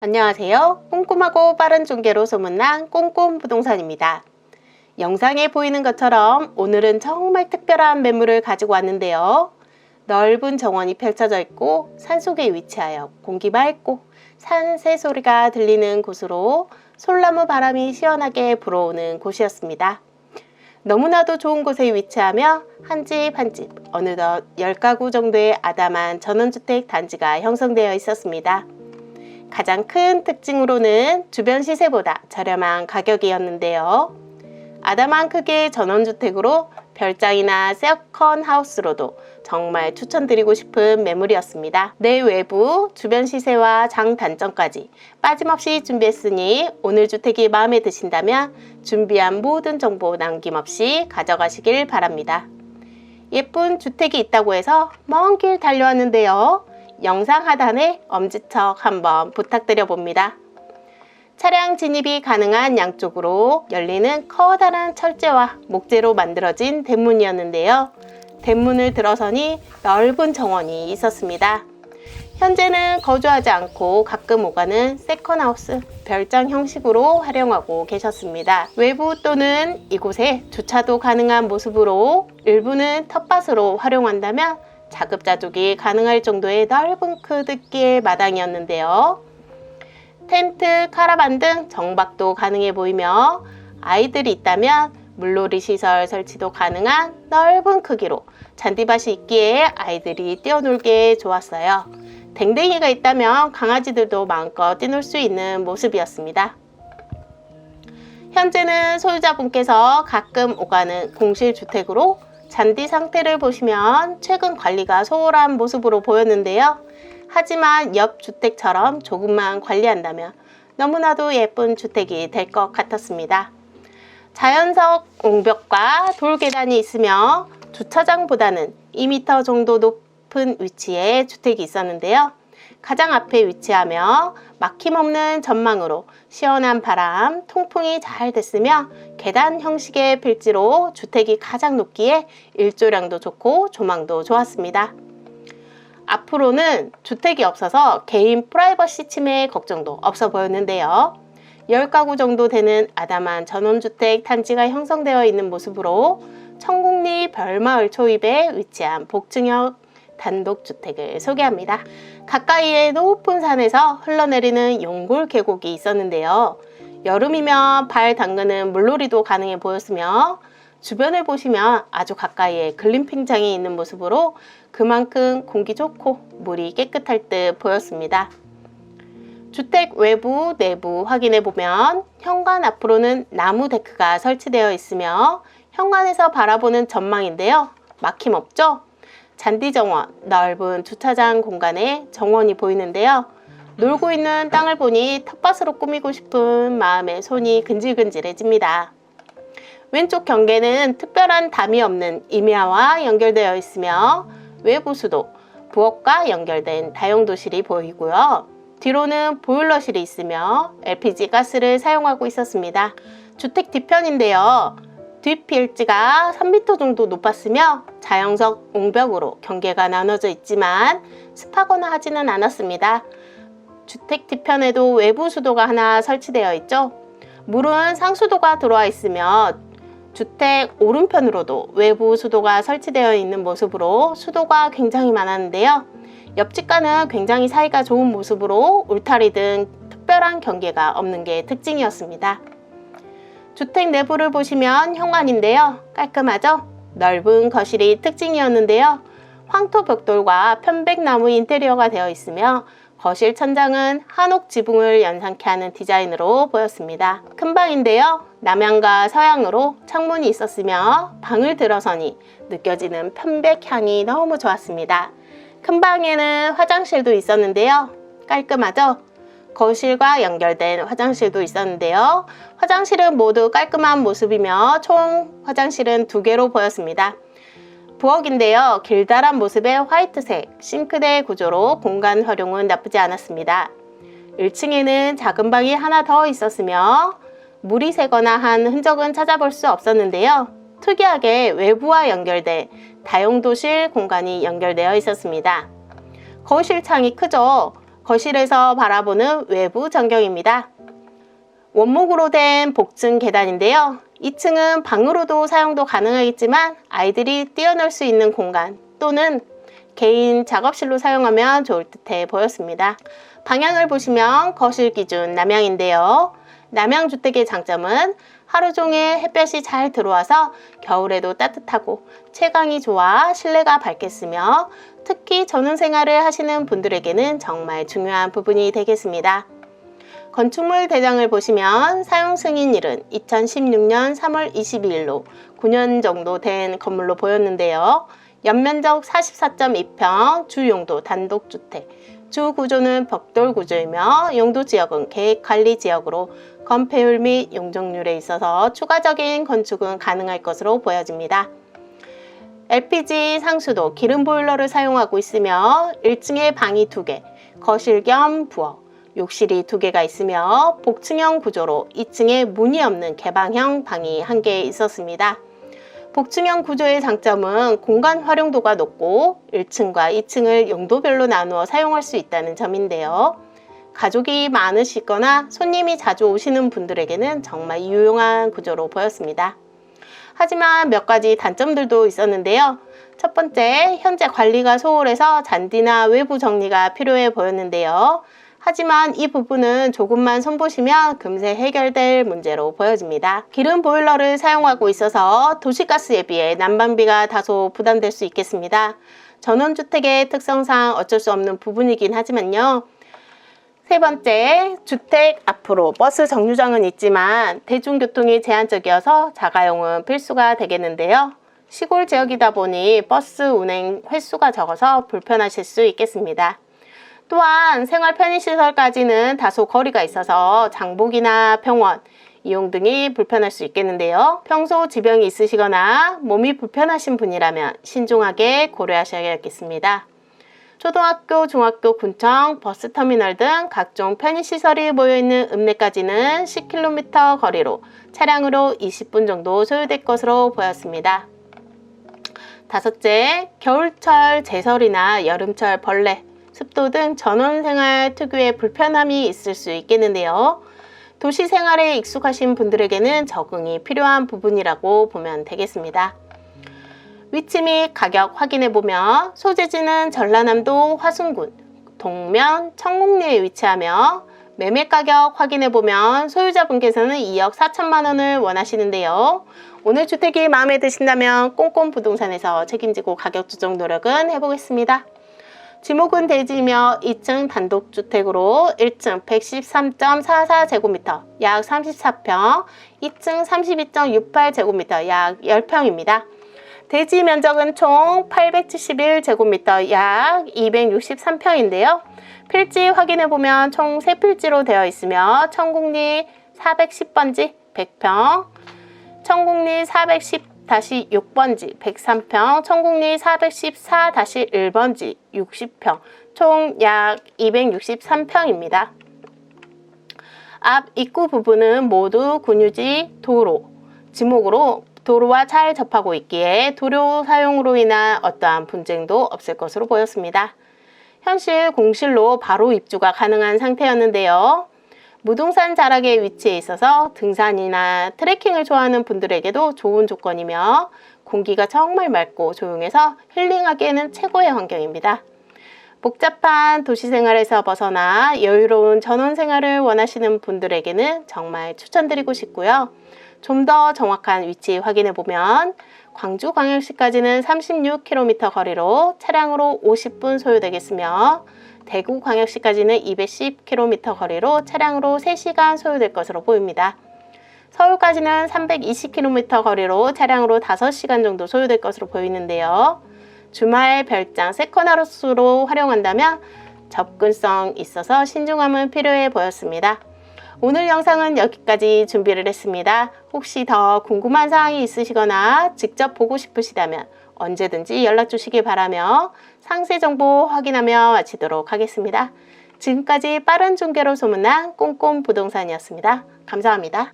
안녕하세요. 꼼꼼하고 빠른 중개로 소문난 꼼꼼 부동산입니다. 영상에 보이는 것처럼 오늘은 정말 특별한 매물을 가지고 왔는데요. 넓은 정원이 펼쳐져 있고 산속에 위치하여 공기 맑고 산 새 소리가 들리는 곳으로 솔나무 바람이 시원하게 불어오는 곳이었습니다. 너무나도 좋은 곳에 위치하며 한 집 한 집 어느덧 10가구 정도의 아담한 전원주택 단지가 형성되어 있었습니다. 가장 큰 특징으로는 주변 시세보다 저렴한 가격이었는데요. 아담한 크기의 전원주택으로 별장이나 세컨 하우스로도 정말 추천드리고 싶은 매물이었습니다. 내 외부, 주변 시세와 장 단점까지 빠짐없이 준비했으니 오늘 주택이 마음에 드신다면 준비한 모든 정보 남김없이 가져가시길 바랍니다. 예쁜 주택이 있다고 해서 먼 길 달려왔는데요. 영상 하단에 엄지척 한번 부탁드려 봅니다. 차량 진입이 가능한 양쪽으로 열리는 커다란 철제와 목재로 만들어진 대문이었는데요. 대문을 들어서니 넓은 정원이 있었습니다. 현재는 거주하지 않고 가끔 오가는 세컨하우스, 별장 형식으로 활용하고 계셨습니다. 외부 또는 이곳에 주차도 가능한 모습으로 일부는 텃밭으로 활용한다면 자급자족이 가능할 정도의 넓은 크기의 마당이었는데요. 텐트, 카라반 등 정박도 가능해 보이며 아이들이 있다면 물놀이 시설 설치도 가능한 넓은 크기로 잔디밭이 있기에 아이들이 뛰어놀기에 좋았어요. 댕댕이가 있다면 강아지들도 마음껏 뛰놀 수 있는 모습이었습니다. 현재는 소유자분께서 가끔 오가는 공실주택으로 잔디 상태를 보시면 최근 관리가 소홀한 모습으로 보였는데요. 하지만 옆 주택처럼 조금만 관리한다면 너무나도 예쁜 주택이 될 것 같았습니다. 자연석 옹벽과 돌 계단이 있으며 주차장보다는 2m 정도 높은 위치에 주택이 있었는데요. 가장 앞에 위치하며 막힘없는 전망으로 시원한 바람, 통풍이 잘 됐으며 계단 형식의 필지로 주택이 가장 높기에 일조량도 좋고 조망도 좋았습니다. 앞으로는 주택이 없어서 개인 프라이버시 침해 걱정도 없어 보였는데요. 10가구 정도 되는 아담한 전원주택 단지가 형성되어 있는 모습으로 청국리 별마을 초입에 위치한 복층형 단독주택을 소개합니다. 가까이에 높은 산에서 흘러내리는 용골 계곡이 있었는데요. 여름이면 발 담그는 물놀이도 가능해 보였으며 주변을 보시면 아주 가까이에 글림핑장이 있는 모습으로 그만큼 공기 좋고 물이 깨끗할 듯 보였습니다. 주택 외부, 내부 확인해 보면 현관 앞으로는 나무 데크가 설치되어 있으며 현관에서 바라보는 전망인데요. 막힘 없죠? 잔디 정원, 넓은 주차장 공간에 정원이 보이는데요. 놀고 있는 땅을 보니 텃밭으로 꾸미고 싶은 마음에 손이 근질근질해집니다. 왼쪽 경계는 특별한 담이 없는 임야와 연결되어 있으며 외부 수도, 부엌과 연결된 다용도실이 보이고요. 뒤로는 보일러실이 있으며 LPG 가스를 사용하고 있었습니다. 주택 뒤편인데요. 뒷필지가 3m 정도 높았으며 자연석 옹벽으로 경계가 나눠져 있지만 습하거나 하지는 않았습니다. 주택 뒤편에도 외부 수도가 하나 설치되어 있죠. 물은 상수도가 들어와 있으며 주택 오른편으로도 외부 수도가 설치되어 있는 모습으로 수도가 굉장히 많았는데요. 옆집과는 굉장히 사이가 좋은 모습으로 울타리 등 특별한 경계가 없는 게 특징이었습니다. 주택 내부를 보시면 현관인데요. 깔끔하죠? 넓은 거실이 특징이었는데요. 황토 벽돌과 편백나무 인테리어가 되어 있으며 거실 천장은 한옥 지붕을 연상케 하는 디자인으로 보였습니다. 큰 방인데요. 남향과 서향으로 창문이 있었으며 방을 들어서니 느껴지는 편백 향이 너무 좋았습니다. 큰 방에는 화장실도 있었는데요. 깔끔하죠? 거실과 연결된 화장실도 있었는데요. 화장실은 모두 깔끔한 모습이며 총 화장실은 두 개로 보였습니다. 부엌인데요. 길다란 모습의 화이트색 싱크대 구조로 공간 활용은 나쁘지 않았습니다. 1층에는 작은 방이 하나 더 있었으며 물이 새거나 한 흔적은 찾아볼 수 없었는데요. 특이하게 외부와 연결된 다용도실 공간이 연결되어 있었습니다. 거실 창이 크죠? 거실에서 바라보는 외부 전경입니다. 원목으로 된 복층 계단인데요. 2층은 방으로도 사용도 가능하겠지만 아이들이 뛰어놀 수 있는 공간 또는 개인 작업실로 사용하면 좋을 듯해 보였습니다. 방향을 보시면 거실 기준 남향인데요. 남향 주택의 장점은 하루 종일 햇볕이 잘 들어와서 겨울에도 따뜻하고 채광이 좋아 실내가 밝겠으며 특히 전원 생활을 하시는 분들에게는 정말 중요한 부분이 되겠습니다. 건축물 대장을 보시면 사용 승인일은 2016년 3월 22일로 9년 정도 된 건물로 보였는데요. 연면적 44.2평, 주용도 단독주택, 주 구조는 벽돌 구조이며 용도 지역은 계획 관리 지역으로 건폐율 및 용적률에 있어서 추가적인 건축은 가능할 것으로 보여집니다. LPG 상수도 기름 보일러를 사용하고 있으며 1층에 방이 2개, 거실 겸 부엌, 욕실이 2개가 있으며 복층형 구조로 2층에 문이 없는 개방형 방이 1개 있었습니다. 복층형 구조의 장점은 공간 활용도가 높고 1층과 2층을 용도별로 나누어 사용할 수 있다는 점인데요. 가족이 많으시거나 손님이 자주 오시는 분들에게는 정말 유용한 구조로 보였습니다. 하지만 몇 가지 단점들도 있었는데요. 첫 번째, 현재 관리가 소홀해서 잔디나 외부 정리가 필요해 보였는데요. 하지만 이 부분은 조금만 손보시면 금세 해결될 문제로 보여집니다. 기름 보일러를 사용하고 있어서 도시가스에 비해 난방비가 다소 부담될 수 있겠습니다. 전원주택의 특성상 어쩔 수 없는 부분이긴 하지만요. 세 번째, 주택 앞으로 버스 정류장은 있지만 대중교통이 제한적이어서 자가용은 필수가 되겠는데요. 시골 지역이다 보니 버스 운행 횟수가 적어서 불편하실 수 있겠습니다. 또한 생활 편의시설까지는 다소 거리가 있어서 장복이나 병원, 이용 등이 불편할 수 있겠는데요. 평소 지병이 있으시거나 몸이 불편하신 분이라면 신중하게 고려하셔야겠습니다. 초등학교, 중학교, 군청, 버스터미널 등 각종 편의시설이 모여있는 읍내까지는 10km 거리로 차량으로 20분 정도 소요될 것으로 보였습니다. 다섯째, 겨울철 제설이나 여름철 벌레, 습도 등 전원생활 특유의 불편함이 있을 수 있겠는데요. 도시 생활에 익숙하신 분들에게는 적응이 필요한 부분이라고 보면 되겠습니다. 위치 및 가격 확인해 보면 소재지는 전라남도 화순군, 동면, 청곡리에 위치하며 매매 가격 확인해 보면 소유자분께서는 2억 4천만 원을 원하시는데요. 오늘 주택이 마음에 드신다면 꼼꼼 부동산에서 책임지고 가격 조정 노력은 해보겠습니다. 지목은 대지며 2층 단독주택으로 1층 113.44제곱미터 약 34평, 2층 32.68제곱미터 약 10평입니다. 대지 면적은 총 871제곱미터 약 263평인데요. 필지 확인해 보면 총 3필지로 되어 있으며 청국리 410번지 100평, 청국리 410-6번지 103평, 청국리 414-1번지 60평, 총 약 263평입니다. 앞 입구 부분은 모두 군유지 도로, 지목으로 도로와 잘 접하고 있기에 도로 사용으로 인한 어떠한 분쟁도 없을 것으로 보였습니다. 현실 공실로 바로 입주가 가능한 상태였는데요. 무등산 자락에 위치해 있어서 등산이나 트레킹을 좋아하는 분들에게도 좋은 조건이며 공기가 정말 맑고 조용해서 힐링하기에는 최고의 환경입니다. 복잡한 도시 생활에서 벗어나 여유로운 전원 생활을 원하시는 분들에게는 정말 추천드리고 싶고요. 좀 더 정확한 위치 확인해 보면 광주광역시까지는 36km 거리로 차량으로 50분 소요되겠으며 대구광역시까지는 210km 거리로 차량으로 3시간 소요될 것으로 보입니다. 서울까지는 320km 거리로 차량으로 5시간 정도 소요될 것으로 보이는데요. 주말 별장 세컨하우스로 활용한다면 접근성 있어서 신중함은 필요해 보였습니다. 오늘 영상은 여기까지 준비를 했습니다. 혹시 더 궁금한 사항이 있으시거나 직접 보고 싶으시다면 언제든지 연락 주시기 바라며 상세 정보 확인하며 마치도록 하겠습니다. 지금까지 빠른 중개로 소문난 꼼꼼 부동산이었습니다. 감사합니다.